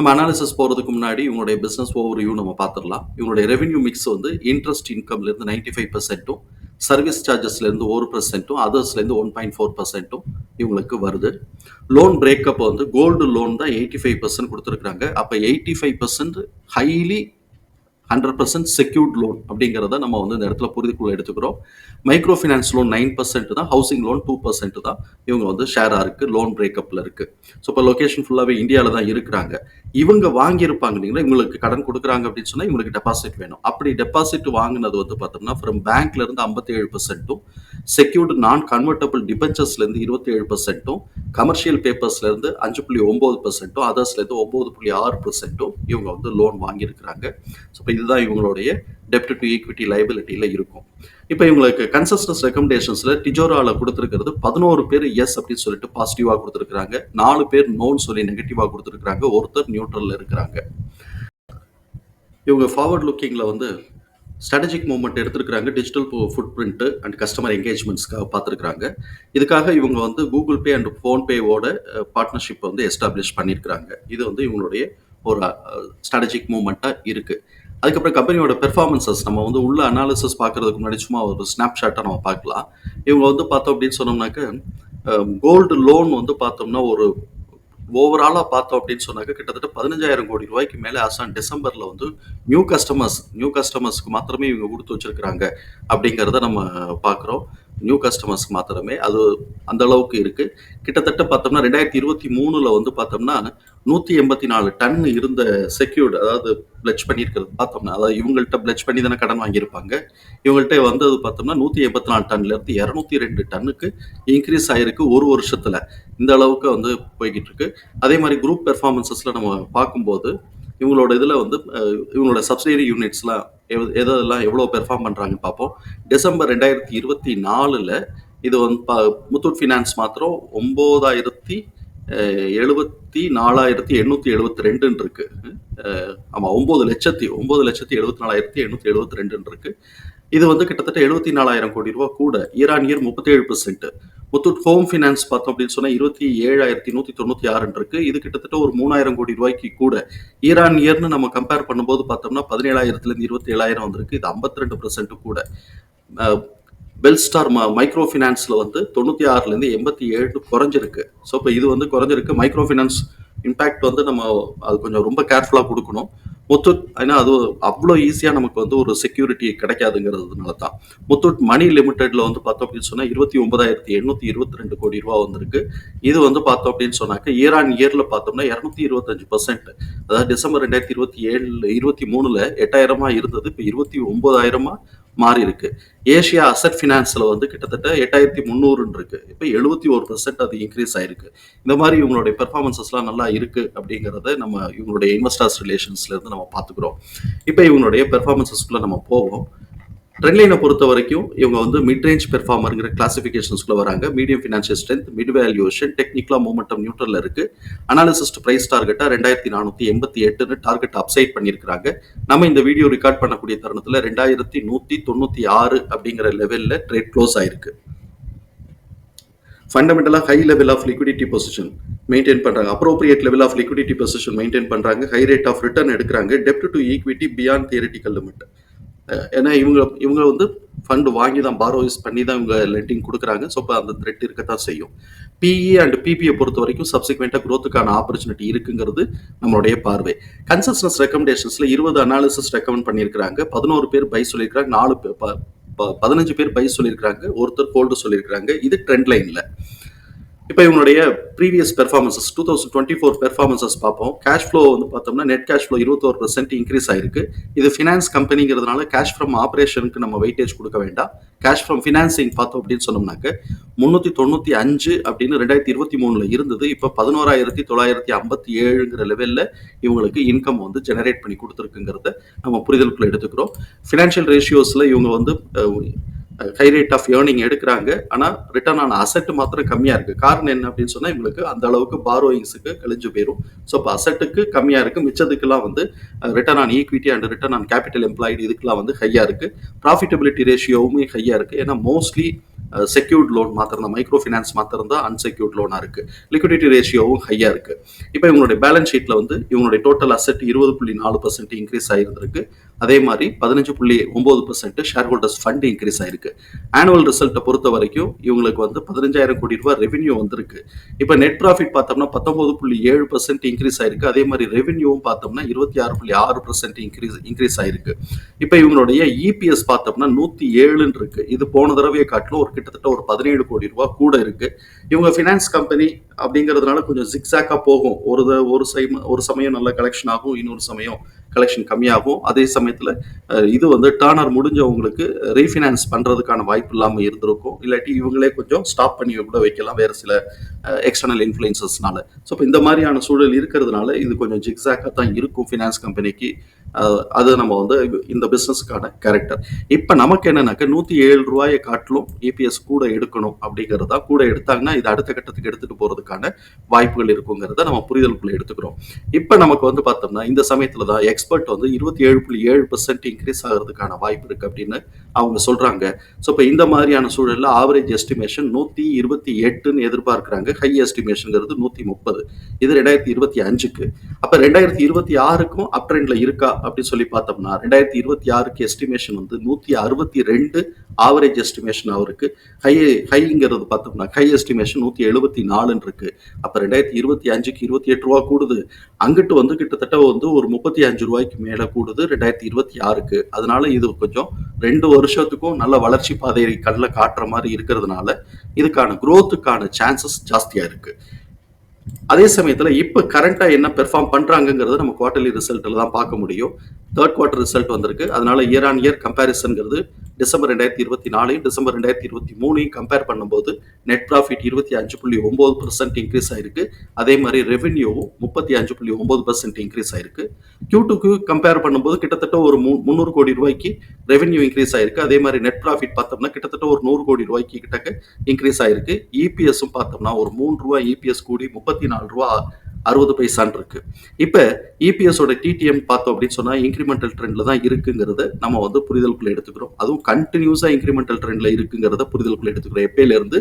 நம்ம அனாலிசிஸ் போகிறதுக்கு முன்னாடி இவங்களுடைய பிஸ்னஸ் ஓவர் நம்ம பார்த்துடலாம். இவங்களுடைய ரெவென்யூ மிக்ஸ் வந்து இன்ட்ரெஸ்ட் இன்கம்லேருந்து நைன்டி ஃபைவ் பர்சென்ட்டும் சர்வீஸ் சார்ஜஸ்லேருந்து ஒரு பர்சன்ட்டும் அதர்ஸ்லேருந்து ஒன் பாயிண்ட் ஃபோர் பர்சென்ட்டும் இவங்களுக்கு வருது. லோன் பிரேக்கப் வந்து கோல்டு லோன் தான் எயிட்டி ஃபைவ் பர்சன்ட் கொடுத்துருக்குறாங்க. அப்போ eighty five percent highly hundred percent secured loan அப்படிங்கிறத நம்ம வந்து இந்த இடத்துல புரிதுக்குள்ள எடுத்துக்கிறோம். Micro finance loan nine percent தான் ஹவுசிங் லோன் டூ பர்சன்ட் தான். இவங்க வந்து ஷேராக இருக்குது லோன் பிரேக்கப்பில் இருக்குது ஸோ இப்போ லொக்கேஷன் ஃபுல்லாகவே இந்தியாவில் தான் இருக்கிறாங்க. இவங்க வாங்கியிருப்பாங்க இல்லைங்களா? இவங்களுக்கு கடன் கொடுக்குறாங்க அப்படின்னு சொன்னால் இவங்களுக்கு டெபாசிட் வேணும். அப்படி டெபாசிட் வாங்கினது வந்து பார்த்தோம்னா ஃப்ரம் பேங்க்ல இருந்து ஐம்பத்தி ஏழு பர்சன்ட்டும் செக்யூர்டு நான் கன்வெர்டபிள் டிபென்ச்சர்ஸ்லேருந்து இருபத்தி ஏழு பர்சன்ட்டும் கமர்ஷியல் பேப்பர்ஸ்லேருந்து அஞ்சு புள்ளி ஒம்பது பர்சன்ட்டும் அதர்ஸ்லேருந்து ஒம்பது புள்ளி ஆறு பர்சன்ட்டும் இவங்க வந்து லோன் வாங்கியிருக்கிறாங்க. ஸோ இப்போ இதுதான் இவங்களுடைய டெப்ட் டு ஈக்விட்டி லைபிலிட்டியில் இருக்கும். இப்போ இவங்களுக்கு கன்சஸ்டன்ஸ் ரெக்கமெண்டேஷன்ஸில் டிஜோராவில் கொடுத்துருக்கிறது பதினோரு பேர் எஸ் அப்படின்னு சொல்லிட்டு பாசிட்டிவாக கொடுத்துருக்குறாங்க. நாலு பேர் நோன்னு சொல்லி நெகட்டிவாக கொடுத்துருக்காங்க ஒருத்தர் நியூட்ரலில் இருக்கிறாங்க. இவங்க ஃபார்வர்ட் லுக்கிங்கில் வந்து ஸ்ட்ராட்டஜிக் மூவ்மெண்ட் எடுத்திருக்கிறாங்க. Digital footprint and customer என்கேஜ்மெண்ட்ஸ்க்காக பார்த்துருக்குறாங்க. இதுக்காக இவங்க வந்து கூகுள் பே அண்ட் ஃபோன்பேவோட பார்ட்னர்ஷிப் வந்து எஸ்டாப்ளிஷ் பண்ணியிருக்கிறாங்க இது வந்து இவங்களுடைய ஒரு ஸ்ட்ராட்டஜிக் மூவ்மெண்ட்டாக இருக்குது அதுக்கப்புறம் கம்பெனியோட பெர்ஃபார்மன்சஸ் நம்ம வந்து உள்ள அனாலிசிஸ் பார்க்கறதுக்கு முன்னாடி சும்மா ஒரு ஸ்னாப்ஷாட்டை நம்ம பார்க்கலாம். இவங்க வந்து பார்த்தோம் அப்படின்னு சொன்னோம்னாக்க கோல்டு லோன் வந்து பார்த்தோம்னா ஒரு ஓவராலாக பார்த்தோம் அப்படின்னு சொன்னாக்க கிட்டத்தட்ட பதினஞ்சாயிரம் கோடி ரூபாய்க்கு மேலே அசான் டிசம்பரில் வந்து நியூ கஸ்டமர்ஸ் நியூ கஸ்டமர்ஸ்க்கு மாத்திரமே இவங்க கொடுத்து வச்சிருக்கிறாங்க அப்படிங்கிறத நம்ம பார்க்குறோம். நியூ கஸ்டமர்ஸ்க்கு மாத்திரமே அது அந்த அளவுக்கு இருக்கு. கிட்டத்தட்ட பார்த்தோம்னா ரெண்டாயிரத்தி இருபத்தி மூணுல வந்து பார்த்தோம்னா நூற்றி எண்பத்தி நாலு டன் இருந்த செக்யூர்டு அதாவது பிளட்ஜ் பண்ணியிருக்கிறது பார்த்தோம்னா அதாவது இவங்கள்ட்ட பிளச் பண்ணி தானே கடன் வாங்கியிருப்பாங்க. இவங்கள்ட்ட வந்தது பார்த்தோம்னா நூற்றி எண்பத்தி நாலு டன்ல இருந்து இரநூத்தி ரெண்டு டன்னுக்கு இன்க்ரீஸ் ஆயிருக்கு ஒரு வருஷத்துல. இந்த அளவுக்கு வந்து போய்கிட்டு இருக்கு அதே மாதிரி குரூப் பெர்ஃபார்மன்சஸ்ல நம்ம பார்க்கும்போது இவங்களோட இதில் வந்து இவங்களோட சப்சிடரி யூனிட்ஸ்லாம் எதெல்லாம் எவ்வளோ பெர்ஃபார்ம் பண்ணுறாங்கன்னு பார்ப்போம். டிசம்பர் ரெண்டாயிரத்தி இருபத்தி நாலில் இது வந்து பா முத்தூட் ஃபினான்ஸ் மாத்திரம் ஒம்போதாயிரத்தி எழுபத்தி நாலாயிரத்தி எண்ணூற்றி எழுபத்தி ரெண்டுன்னு இருக்கு. ஆமாம் ஒம்பது லட்சத்தி ஒம்பது லட்சத்தி எழுபத்தி நாலாயிரத்தி எண்ணூற்றி எழுபத்தி ரெண்டுன்னு இருக்கு. இது வந்து கிட்டத்தட்ட எழுபத்தி நாலாயிரம் கோடி ரூபா கூட. ஈரானியர் முப்பத்தி இயர் முப்பத்தேழு முத்தூட் ஹோம் ஃபினான்ஸ் பார்த்தோம் அப்படின்னு சொன்னால் இருபத்தி ஏழாயிரத்தி நூற்றி தொண்ணூற்றி ஆறுன்னு இருக்குது இது கிட்டத்தட்ட ஒரு மூணாயிரம் கோடி ரூபாய்க்கு கூட ஈரான் இயர்னு நம்ம கம்பேர் பண்ணும்போது பார்த்தோம்னா பதினேழாயிரத்துலேருந்து இருபத்தி ஏழாயிரம் வந்திருக்கு. இது ஐம்பத்தி ரெண்டு பர்சன்ட் கூட. பெல்ஸ்டார் மைக்ரோ ஃபினான்ஸில் வந்து தொண்ணூற்றி ஆறுலேருந்து எண்பத்தி ஏழு குறைஞ்சிருக்கு. ஸோ இப்போ இது வந்து குறைஞ்சிருக்கு. மைக்ரோ ஃபினான்ஸ் இம்பேக்ட் வந்து நம்ம அது கொஞ்சம் ரொம்ப கேர்ஃபுல்லாக கொடுக்கணும். முத்தூட் ஏன்னா அது அவ்வளோ ஈஸியாக நமக்கு வந்து ஒரு செக்யூரிட்டி கிடைக்காதுங்கிறதுனால தான் முத்தூட் மணி லிமிடெட்ல வந்து பார்த்தோம் அப்படின்னு சொன்னால் இருபத்தி ஒன்பதாயிரத்தி எண்ணூற்றி இருபத்தி ரெண்டு கோடி ரூபா வந்திருக்கு. இது வந்து பார்த்தோம் அப்படின்னு சொன்னாக்க இயர் ஆன் இயரில் பார்த்தோம்னா இரநூத்தி இருபத்தஞ்சு பர்சன்ட் அதாவது டிசம்பர் ரெண்டாயிரத்தி இருபத்தி ஏழு இருபத்தி மூணில் எட்டாயிரமா இருந்தது இப்போ இருபத்தி ஒன்பதாயிரமா மாறி இருக்கு ஏஷியா அசட் ஃபினான்ஸில் வந்து கிட்டத்தட்ட எட்டாயிரத்தி முந்நூறுன்னு இருக்கு இப்போ எழுபத்தி ஒரு பர்சன்ட் அது இன்க்ரீஸ் ஆயிருக்கு. இந்த மாதிரி இவங்களுடைய பெர்ஃபார்மன்சஸ்லாம் நல்லா இருக்கு அப்படிங்கிறத நம்ம இவங்களுடைய இன்வெஸ்டர்ஸ் ரிலேஷன்ஸ்ல இருந்து நம்ம பார்த்துக்கிறோம். இப்போ இவங்களுடைய பெர்ஃபார்மன்ஸஸ்குள்ளே நம்ம போவோம். ட்ரெண்ட்லைனை பொறுத்த வரைக்கும் இவங்க வந்து மிட் ரேஞ்ச் பெர்ஃபார்மருங்கிற கிளாசிஃபிகேஷன்ஸ்குள்ள வராங்க. Medium financial strength mid valuation டெக்னிக்கலா மூமெண்டம் நியூட்ரலில் இருக்கு. அனாலிசிஸ்ட் பிரைஸ் டார்கெட்டாக ரெண்டாயிரத்தி நானூத்தி எண்பத்தி எட்டுன்னு டார்கெட் அப்சைட் பண்ணியிருக்கிறாங்க. நம்ம இந்த வீடியோ ரெக்கார்ட் பண்ணக்கூடிய தருணத்துல ரெண்டாயிரத்தி நூத்தி தொண்ணூற்றி ஆறு அப்படிங்கிற லெவலில் ட்ரேட் க்ளோஸ் ஆயிருக்கு. ஃபண்டமெண்டலாக high level of liquidity position maintain பண்ணுறாங்க appropriate level of liquidity position maintain பண்ணுறாங்க ஹை ரேட் ஆஃப் ரிட்டர்ன் எடுக்கிறாங்க. டெப்ட் to equity beyond theoretical limit ஏன்னா இவங்க இவங்க வந்து ஃபண்டு வாங்கி தான் பாரோஸ் பண்ணி தான் இவங்க லெண்டிங் கொடுக்குறாங்க. ஸோ இப்போ அந்த த்ரெட் இருக்கத்தான் செய்யும். பிஇ அண்ட் பிபியை பொறுத்த வரைக்கும் சப்சிக்வெண்ட்டாக க்ரோத்துக்கான ஆப்பர்ச்சுனிட்டி இருக்குங்கிறது நம்மளுடைய பார்வை. கன்சஸ்டன்ஸ் ரெக்கமெண்டேஷன்ஸில் இருபது அனாலிசிஸ் ரெக்கமெண்ட் பண்ணியிருக்கிறாங்க. பதினோரு பேர் பை சொல்லியிருக்கிறாங்க. நாலு பேர் பதினஞ்சு பேர் பை சொல்லியிருக்கிறாங்க ஒருத்தர் ஹோல்டு சொல்லியிருக்கிறாங்க. இது ட்ரெண்ட் லைனில் இப்போ இவங்களுடைய previous performances two thousand twenty four performances பார்ப்போம். கேஷ் ஃப்ளோ வந்து பார்த்தோம்னா நெட் கேஷ் ஃப்ளோ இருபத்தோரு பர்சன்ட் இன்க்ரீஸ் ஆயிருக்கு. இது ஃபினான்ஸ் கம்பெனிங்கிறதுனால கேஷ் ஃப்ரம் ஆப்ரேஷனுக்கு நம்ம வெயிட்டேஜ் கொடுக்க வேண்டாம். கேஷ் ஃப்ரம் ஃபினான்சிங் பார்த்தோம் அப்படின்னு சொன்னோம்னாக்க முந்நூற்றி தொண்ணூற்றி அஞ்சு அப்படின்னு ரெண்டாயிரத்தி இருபத்தி மூணில் இருந்தது. இப்போ பதினோராயிரத்தி தொள்ளாயிரத்தி ஐம்பத்தி ஏழுங்கிற லெவலில் இவங்களுக்கு இன்கம் வந்து ஜெனரேட் பண்ணி கொடுத்துருக்குங்கிறத நம்ம புரிதலுக்குள்ள எடுத்துக்கிறோம். ஃபினான்ஷியல் ரேஷியோஸில் இவங்க வந்து ஹை ரேட் ஆஃப் ஏர்னிங் எடுக்கிறாங்க. ஆனால் ரிட்டர்ன் ஆன அசெட் மாத்திரம் கம்மியாக இருக்குது காரணம் என்ன அப்படின்னு சொன்னால் இவங்களுக்கு அந்த அளவுக்கு பாரோயிங்ஸுக்கு கழிஞ்சு போயிடும் ஸோ இப்போ அசெட்டுக்கு கம்மியாக இருக்குது மிச்சத்துக்கெல்லாம் வந்து return on equity and return on capital employed இதுக்கெல்லாம் வந்து ஹையாக இருக்குது ப்ராஃபிட்டபிலிட்டி ரேஷியோவுமே ஹையாக இருக்குது ஏன்னா மோஸ்ட்லி செக்யூர்ட் லோன் மாத்திரம் தான். மைக்ரோ ஃபினான்ஸ் மாத்திரம் தான் அன்செக்யூர்ட் லோனாக இருக்குது லிக்விடிட்டி ரேஷியோவும் ஹையாக இருக்குது இப்போ இவங்களுடைய பேலன்ஸ் ஷீட்டில் வந்து இவங்களுடைய டோட்டல் அசெட் இருபது புள்ளி நாலு பர்சன்ட் இன்க்ரீஸ் ஆகிருந்திருக்கு அதே மாதிரி பதினஞ்சு புள்ளி ஒம்பது percent share holders fund increase ஆயிருக்கு ஆனுவல் ரிசல்ட்டை பொறுத்த வரைக்கும் இவங்களுக்கு வந்து பதினஞ்சாயிரம் கோடி ரூபாய் ரெவென்யூ வந்திருக்கு. இப்போ நெட் ப்ராஃபிட் பார்த்தோம்னா பத்தொன்பது புள்ளி ஏழு பர்சன்ட் இன்க்ரீஸ் ஆயிருக்கு. அதே மாதிரி ரெவென்யூவும் பார்த்தோம்னா இருபத்தி ஆறு புள்ளி ஆறு பர்சன்ட் இன்க்ரீஸ் இன்க்ரீஸ் ஆயிருக்கு. இப்போ இவங்களுடைய இபிஎஸ் பார்த்தோம்னா நூற்றி ஏழுன்னு இருக்கு. இது போன தடவையை காட்டிலும் ஒரு கிட்டத்தட்ட ஒரு பதினேழு கோடி ரூபாய் கூட இருக்கு. இவங்க ஃபினான்ஸ் கம்பெனி அப்படிங்கிறதுனால கொஞ்சம் ஜிக்ஸாக்காக போகும். ஒரு த- ஒரு சமயம் ஒரு சமயம் நல்ல கலெக்ஷன் ஆகும் இன்னொரு சமயம் கலெக்ஷன் கம்மியாகும். அதே சமயத்தில் இது வந்து டேர்னர் முடிஞ்சவங்களுக்கு ரீஃபினான்ஸ் பண்ணுறதுக்கான வாய்ப்பு இல்லாமல் இருந்திருக்கும். இல்லாட்டி இவங்களே கொஞ்சம் ஸ்டாப் பண்ணி கூட வைக்கலாம் வேறு சில எக்ஸ்டர்னல் இன்ஃப்ளூயன்சஸ்னால ஸோ இப்போ இந்த மாதிரியான சூழல் இருக்கிறதுனால இது கொஞ்சம் ஜிக்ஸாக்காக தான் இருக்கும் ஃபினான்ஸ் கம்பெனிக்கு அது நம்ம வந்து இந்த பிஸ்னஸுக்கான கேரக்டர் இப்போ நமக்கு என்னன்னாக்க நூற்றி ஏழு ரூபாயை காட்டிலும் இபிஎஸ் கூட எடுக்கணும் அப்படிங்கிறது தான் கூட எடுத்தாங்கன்னா இது அடுத்த கட்டத்துக்கு எடுத்துகிட்டு போகிறதுக்கான வாய்ப்புகள் இருக்குங்கிறத நம்ம புரிதலுக்குள்ள எடுத்துக்கிறோம். இப்போ நமக்கு வந்து பார்த்தோம்னா இந்த சமயத்தில் தான் எக்ஸ்பர்ட் வந்து இருபத்தி ஏழு புள்ளி ஏழு பர்சன்ட் இன்க்ரீஸ் ஆகிறதுக்கான வாய்ப்பு இருக்குது அப்படின்னு அவங்க சொல்கிறாங்க ஸோ இப்போ இந்த மாதிரியான சூழலில் ஆவரேஜ் எஸ்டிமேஷன் நூற்றி இருபத்தி எட்டுன்னு எதிர்பார்க்குறாங்க. ஹை எஸ்டிமேஷனுங்கிறது நூற்றி முப்பது. இது ரெண்டாயிரத்தி இருபத்தி அஞ்சுக்கு. அப்போ ரெண்டாயிரத்தி இருபத்தி ஆறுக்கும் அப் ட்ரெண்டில் இருக்கா? அப்படின்னு சொல்லி பார்த்தோம்னா ரெண்டாயிரத்தி இருபத்தி ஆறுக்கு எஸ்டிமேஷன் வந்து நூற்றி அறுபத்தி ரெண்டு ஆவரேஜ் எஸ்டிமேஷன் அவருக்கு. ஹை ஹைங்கிறது பார்த்தோம்னா ஹை எஸ்டிமேஷன் நூற்றி எழுபத்தி நாலுன்னு இருக்கு அப்போ ரெண்டாயிரத்தி இருபத்தி அஞ்சுக்கு இருபத்தி எட்டு ரூபா கூடுது. அங்கிட்டு வந்து கிட்டத்தட்ட வந்து ஒரு முப்பத்தி அஞ்சு ரூபாய்க்கு மேலே கூடுது ரெண்டாயிரத்தி இருபத்தி ஆறுக்கு. அதனால இது கொஞ்சம் ரெண்டு வருஷத்துக்கும் நல்ல வளர்ச்சி பாதையை கல்ல காட்டுற மாதிரி இருக்கிறதுனால இதுக்கான குரோத்துக்கான சான்சஸ் ஜாஸ்தியாக இருக்கு. அதே சமயத்தில் இப்போ கரண்ட்டாக என்ன பெர்ஃபார்ம் பண்ணுறாங்கங்கிறத நம்ம குவார்டர்லி ரிசல்ட்டில் தான் பார்க்க முடியும். தேர்ட் குவார்ட்டர் ரிசல்ட் வந்திருக்கு. அதனால இயர் ஆன் இயர் கம்பேரிசன்கிறது டிசம்பர் ரெண்டாயிரத்தி இருபத்தி நாலையும் டிசம்பர் ரெண்டாயிரத்தி இருபத்தி மூணையும் கம்பேர் பண்ணும்போது நெட் ப்ராஃபிட் இருபத்தி அஞ்சு புள்ளி ஒம்பது பர்சன்ட் இன்க்ரீஸ் ஆயிருக்கு. அதே மாதிரி ரெவென்யூவும் முப்பத்தி அஞ்சு புள்ளி ஒம்பது பர்சன்ட் இன்க்ரீஸ் ஆயிருக்கு. கியூ டுக்கு கம்பேர் பண்ணும்போது கிட்டத்தட்ட ஒரு முந்நூறு கோடி ரூபாய்க்கு ரெவென்யூ இன்க்ரீஸ் ஆயிருக்கு. அதே மாதிரி நெட் ப்ராஃபிட் பார்த்தோம்னா கிட்டத்தட்ட ஒரு நூறு கோடி ரூபாய்க்கு கிட்டக்க இன்க்ரீஸ் ஆயிருக்கு. இபிஎஸும் பார்த்தோம்னா ஒரு மூணு ரூபாய் இபிஎஸ் கூடி முப்பத்தி நாலு ரூபா அறுபது பைசான் இருக்கு. இப்போ இபிஎஸோட டிடிஎம் பார்த்தோம் அப்படின்னு சொன்னா இன்க்ரிமெண்டல் ட்ரெண்ட்ல தான் இருக்குங்கிறத நம்ம வந்து புரிதலுக்குள்ள எடுத்துக்கிறோம். அதுவும் கண்டினியூஸாக இன்க்ரிமெண்டல் ட்ரெண்ட்ல இருக்குங்கிறத புரிதலுக்குள்ள எடுத்துக்கிறோம். எப்பயில இருந்து?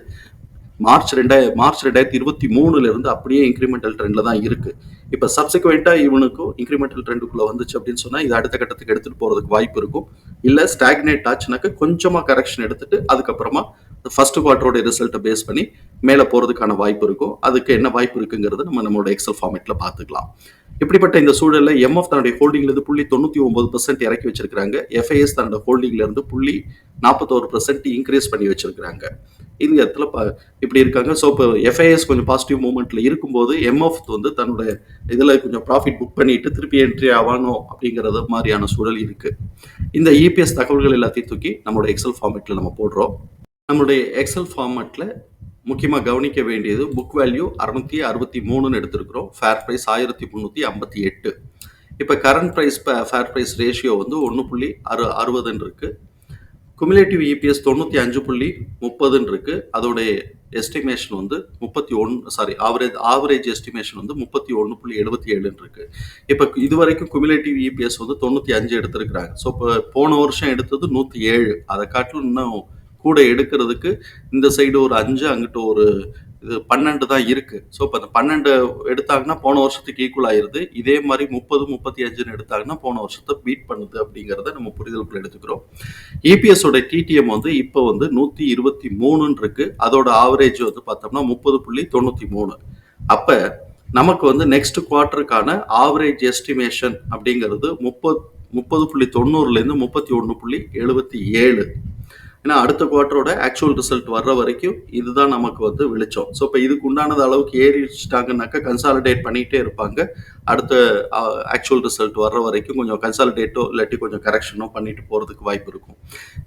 மார்ச் ரெண்டாய மார்ச் ரெண்டாயிரத்தி இருபத்தி மூணுல இருந்து அப்படியே இன்க்ரிமெண்டல் ட்ரெண்ட்ல தான் இருக்கு. இப்போ சப்சிக்வெண்டா இவனுக்கும் இன்க்ரிமெண்டல் ட்ரெண்டுக்குள்ள வந்துச்சு அப்படின்னு சொன்னா இது அடுத்த கட்டத்துக்கு எடுத்துட்டு போறதுக்கு வாய்ப்பு இருக்கும். இல்ல ஸ்டாக்னேட் ஆச்சுனாக்க கொஞ்சமா கரெக்ஷன் எடுத்துட்டு அதுக்கப்புறமா ஃபர்ஸ்ட் குவார்டரோட ரிசல்ட்டை பேஸ் பண்ணி மேலே போகிறதுக்கான வாய்ப்பு இருக்கும் அதுக்கு என்ன வாய்ப்பு இருக்குங்கிறத நம்ம நம்மளோட எக்ஸல் ஃபார்மேட்டில் பார்த்துக்கலாம். இப்படிப்பட்ட இந்த சூழலில் எம்எஃப் தன்னுடைய ஹோல்டிங்லேருந்து புள்ளி தொண்ணூற்றி ஒன்பது பர்சன்ட் இறக்கி வச்சிருக்காங்க எஃப்ஐஎஸ் தன்னோட ஹோல்டிங்லேருந்து புள்ளி நாற்பத்தோரு பர்சன்ட் இன்க்ரீஸ் பண்ணி வச்சிருக்கிறாங்க. இந்த இடத்துல ப இப்படி இருக்காங்க. ஸோ இப்போ எஃப்ஐஎஸ் கொஞ்சம் பாசிட்டிவ் மூமெண்ட்டில் இருக்கும்போது எம்எஃப் வந்து தன்னோட இதில் கொஞ்சம் ப்ராஃபிட் புக் பண்ணிட்டு திருப்பி என்ட்ரி ஆகணும் அப்படிங்கிறது மாதிரியான சூழல் இருக்குது இந்த இபிஎஸ் தகவல்கள் எல்லாத்தையும் தூக்கி நம்மளோட எக்ஸல் ஃபார்மேட்டில் நம்ம போடுறோம். நம்மளுடைய எக்ஸல் ஃபார்மேட்டில் முக்கியமாக கவனிக்க வேண்டியது புக் வேல்யூ அறுநூத்தி அறுபத்தி மூணுன்னு எடுத்திருக்கிறோம். ஃபேர் ப்ரைஸ் ஆயிரத்தி முந்நூற்றி ஐம்பத்தி எட்டு. இப்போ current price fair price ratio வந்து ஒன்று புள்ளி அறு அறுபதுன்னு இருக்குது குமுலேட்டிவ் இபிஎஸ் தொண்ணூற்றி அஞ்சு புள்ளி முப்பதுன்னு இருக்குது அதோடைய எஸ்டிமேஷன் வந்து முப்பத்தி ஒன்று சாரி ஆவரேஜ் ஆவரேஜ் எஸ்டிமேஷன் வந்து முப்பத்தி ஒன்று புள்ளி எழுபத்தி ஏழுன்னு இருக்கு. இப்போ இது வரைக்கும் குமுலேட்டிவ் இபிஎஸ் வந்து தொண்ணூற்றி அஞ்சு எடுத்திருக்கிறாங்க. ஸோ இப்போ போன வருஷம் எடுத்தது நூற்றி ஏழு. அதை காட்டிலும் இன்னும் கூட எடுக்கிறதுக்கு இந்த சைடு ஒரு அஞ்சு அங்கிட்ட ஒரு இது பன்னெண்டு தான் இருக்கு. ஸோ இப்போ அந்த பன்னெண்டு எடுத்தாங்கன்னா போன வருஷத்துக்கு ஈக்குவல் ஆயிருது. இதே மாதிரி முப்பது முப்பத்தி அஞ்சுன்னு எடுத்தாங்கன்னா போன வருஷத்தை பீட் பண்ணுது அப்படிங்கிறத நம்ம புரிதலுக்குள்ள எடுத்துக்கிறோம். இபிஎஸோட டிடிஎம் வந்து இப்போ வந்து நூற்றி இருபத்தி மூணுன்னு இருக்கு. அதோட ஆவரேஜ் வந்து பார்த்தோம்னா முப்பது புள்ளி தொண்ணூற்றி மூணு. அப்போ நமக்கு வந்து நெக்ஸ்ட் குவார்ட்டருக்கான ஆவரேஜ் எஸ்டிமேஷன் அப்படிங்கிறது முப்பது முப்பது புள்ளி தொண்ணூறுலேருந்து முப்பத்தி ஒன்று புள்ளி எழுபத்தி ஏழு. ஏன்னா அடுத்த குவார்ட்டரோட ஆக்சுவல் ரிசல்ட் வர்ற வரைக்கும் இதுதான் நமக்கு வந்து வெளிச்சம். ஸோ இப்போ இதுக்கு உண்டானது அளவுக்கு ஏறிச்சிட்டாங்கனாக்கா கன்சாலிடேட் பண்ணிகிட்டே இருப்பாங்க. அடுத்த ஆக்சுவல் ரிசல்ட் வர்ற வரைக்கும் கொஞ்சம் கன்சாலிடேட்டோ இல்லாட்டி கொஞ்சம் கரெக்ஷனோ பண்ணிட்டு போகிறதுக்கு வாய்ப்பு இருக்கும்.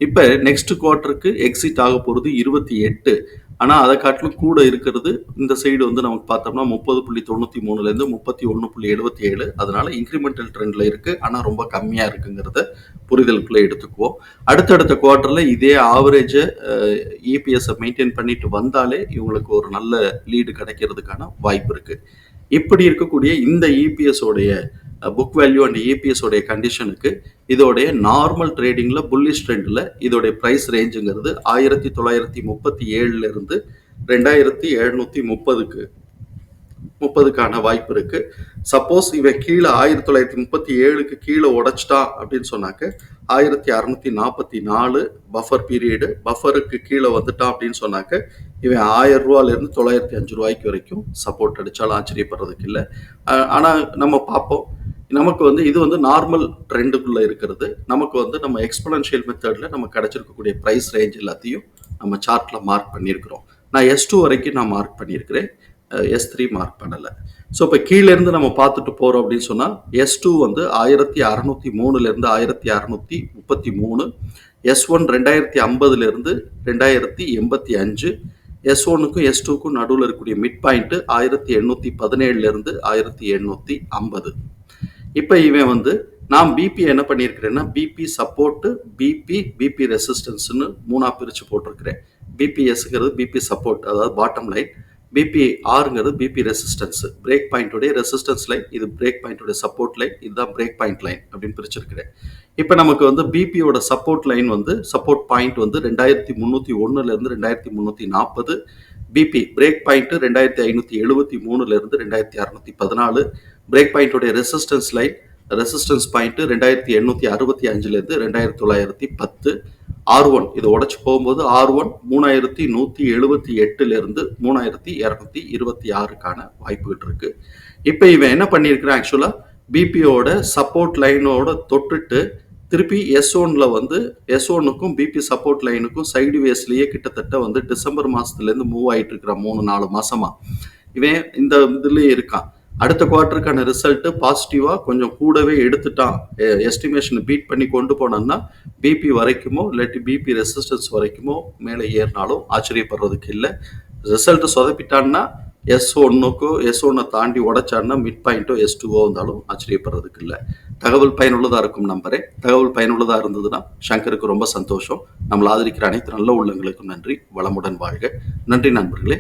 இப்போ நெக்ஸ்ட் குவார்ட்டருக்கு எக்ஸிட் ஆக போகிறது இருபத்தி எட்டு. ஆனால் அதை காட்டிலும் கூட இருக்கிறது இந்த சைடு வந்து நமக்கு பார்த்தோம்னா முப்பது புள்ளி தொண்ணூற்றி மூணுலேருந்து முப்பத்தி ஒன்று புள்ளி எழுபத்தி ஏழு. அதனால இன்க்ரிமெண்டல் ட்ரெண்டில் இருக்குது ஆனால் ரொம்ப கம்மியாக இருக்குங்கிறத புரிதலுக்குள்ளே எடுத்துக்குவோம். அடுத்தடுத்த குவார்ட்டரில் இதே ஆவரேஜை இபிஎஸ்ஸை மெயின்டைன் பண்ணிட்டு வந்தாலே இவங்களுக்கு ஒரு நல்ல லீடு கிடைக்கிறதுக்கான வாய்ப்பு இருக்குது இப்படி இருக்கக்கூடிய இந்த இபிஎஸோடைய புக் வேல்யூ அண்ட் இபிஎஸ் உடைய கண்டிஷனுக்கு இதோடைய நார்மல் ட்ரேடிங்கில் புல்லிஷ் ட்ரெண்டில் இதோடைய ப்ரைஸ் ரேஞ்சுங்கிறது ஆயிரத்தி தொள்ளாயிரத்தி முப்பத்தி ஏழுல இருந்து ரெண்டாயிரத்தி எழுநூற்றி முப்பதுக்கு முப்பதுக்கான வாய்ப்பு இருக்கு. சப்போஸ் இவன் கீழே ஆயிரத்தி தொள்ளாயிரத்தி முப்பத்தி ஏழுக்கு கீழே உடைச்சிட்டான் அப்படின்னு சொன்னாக்க ஆயிரத்தி அறுநூத்தி நாற்பத்தி நாலு பஃபர் பீரியடு பஃபருக்கு கீழே வந்துட்டான் அப்படின்னு சொன்னாக்க இவன் ஆயிரம் ரூபாயிலிருந்து தொள்ளாயிரத்தி அஞ்சு ரூபாய்க்கு வரைக்கும் சப்போர்ட் அடித்தாலும் ஆச்சரியப்படுறதுக்கு இல்லை. ஆனால் நம்ம பார்ப்போம். நமக்கு வந்து இது வந்து நார்மல் ட்ரெண்டுக்குள்ளே இருக்கிறது. நமக்கு வந்து நம்ம எக்ஸ்பனன்ஷியல் மெத்தடில் நம்ம கிடச்சிருக்கக்கூடிய ப்ரைஸ் ரேஞ்ச் எல்லாத்தையும் நம்ம சார்ட்டில் மார்க் பண்ணியிருக்கிறோம். நான் எஸ் டூ வரைக்கும் நான் மார்க் பண்ணியிருக்கிறேன். எஸ் த்ரீ மார்க் பண்ணலை. ஸோ இப்போ கீழேருந்து நம்ம பார்த்துட்டு போகிறோம் அப்படின்னு சொன்னால் எஸ் டூ வந்து ஆயிரத்தி அறநூற்றி மூணுலேருந்து ஆயிரத்தி அறநூற்றி முப்பத்தி மூணு எஸ் ஒன் ரெண்டாயிரத்தி ஐம்பதுலேருந்து ரெண்டாயிரத்தி எண்பத்தி அஞ்சு எஸ் ஒன்னுக்கும் எஸ் டூக்கும் நடுவில் இருக்கக்கூடிய மிட் பாயிண்ட்டு ஆயிரத்தி எண்ணூற்றி பதினேழுலேருந்து ஆயிரத்தி எண்ணூற்றி ஐம்பது. இப்போ இவன் வந்து நான் பிபி என்ன பண்ணியிருக்கிறேன்னா பிபி சப்போர்ட்டு பிபி பிபி ரெசிஸ்டன்ஸ்னு மூணாக பிரித்து போட்டிருக்கிறேன். பிபிஎஸ்ங்கிறது பிபி சப்போர்ட் அதாவது பாட்டம் லைன் பிபி ஆறுங்கிறது பிபி ரெசிஸ்டன்ஸ் பிரேக் பாயிண்ட்டுடைய ரெசிஸ்டன்ஸ் லைன் இது பிரேக் பாயிண்ட்டுடைய சப்போர்ட் லைன் இதுதான் பிரேக் பாயிண்ட் லைன் அப்படின்னு பிரிச்சிருக்கிறேன். இப்போ நமக்கு வந்து பிபியோட சப்போர்ட் லைன் வந்து சப்போர்ட் பாயிண்ட் வந்து ரெண்டாயிரத்தி முந்நூற்றி ஒன்றுலேருந்து ரெண்டாயிரத்தி முந்நூற்றி நாற்பது பிபி பிரேக் பாயிண்ட்டு ரெண்டாயிரத்தி ஐநூற்றி எழுபத்தி மூணுலேருந்து ரெண்டாயிரத்தி அறநூற்றி பதினாலு. பிரேக் பாயிண்டோடைய ரெசிஸ்டன்ஸ் லைன் ரெசிஸ்டன்ஸ் பாயிண்ட் ரெண்டாயிரத்தி எண்ணூற்றி அறுபத்தி அஞ்சுலேருந்து ரெண்டாயிரத்தி தொள்ளாயிரத்தி பத்து. ஆர் ஒன் இது உடச்சி போகும்போது ஆர் ஒன் மூணாயிரத்தி நூற்றி எழுபத்தி எட்டுலேருந்து மூணாயிரத்தி இரநூத்தி இருபத்தி ஆறுக்கான வாய்ப்புகள் இருக்கு. இப்போ இவன் என்ன பண்ணியிருக்கிறான் ஆக்சுவலாக பிபியோட சப்போர்ட் லைனோட தொட்டுட்டு திருப்பி எஸ் ஒன்ல வந்து எஸ் ஒன்னுக்கும் பிபி சப்போர்ட் லைனுக்கும் சைடு வேஸ்லேயே கிட்டத்தட்ட வந்து டிசம்பர் மாதத்துலேருந்து மூவ் ஆகிட்டு இருக்கிறான் மூணு நாலு மாசமா. இவன் இந்த இதுலேயே இருக்கான். அடுத்த குவார்ட்டருக்கான ரிசல்ட்டு பாசிட்டிவாக கொஞ்சம் கூடவே எடுத்துட்டான். எஸ்டிமேஷனை பீட் பண்ணி கொண்டு போனோம்னா பிபி வரைக்குமோ இல்லாட்டி பிபி ரெசிஸ்டன்ஸ் வரைக்குமோ மேலே ஏறினாலும் ஆச்சரியப்படுறதுக்கு இல்லை. ரிசல்ட் சொதப்பிட்டான்னா எஸ் ஒன்னுக்கோ எஸ் ஒன்னை தாண்டி உடைச்சான்னா மிட் பாயிண்ட்டோ எஸ் டூவோ இருந்தாலும் ஆச்சரியப்படுறதுக்கு இல்லை. தகவல் பயனுள்ளதாக இருக்கும் நம்பரே. தகவல் பயனுள்ளதாக இருந்ததுன்னா சங்கருக்கு ரொம்ப சந்தோஷம். நம்மளை ஆதரிக்கிற அனைத்து நல்ல உள்ளங்களுக்கும் நன்றி. வளமுடன் வாழ்க. நன்றி நண்பர்களே.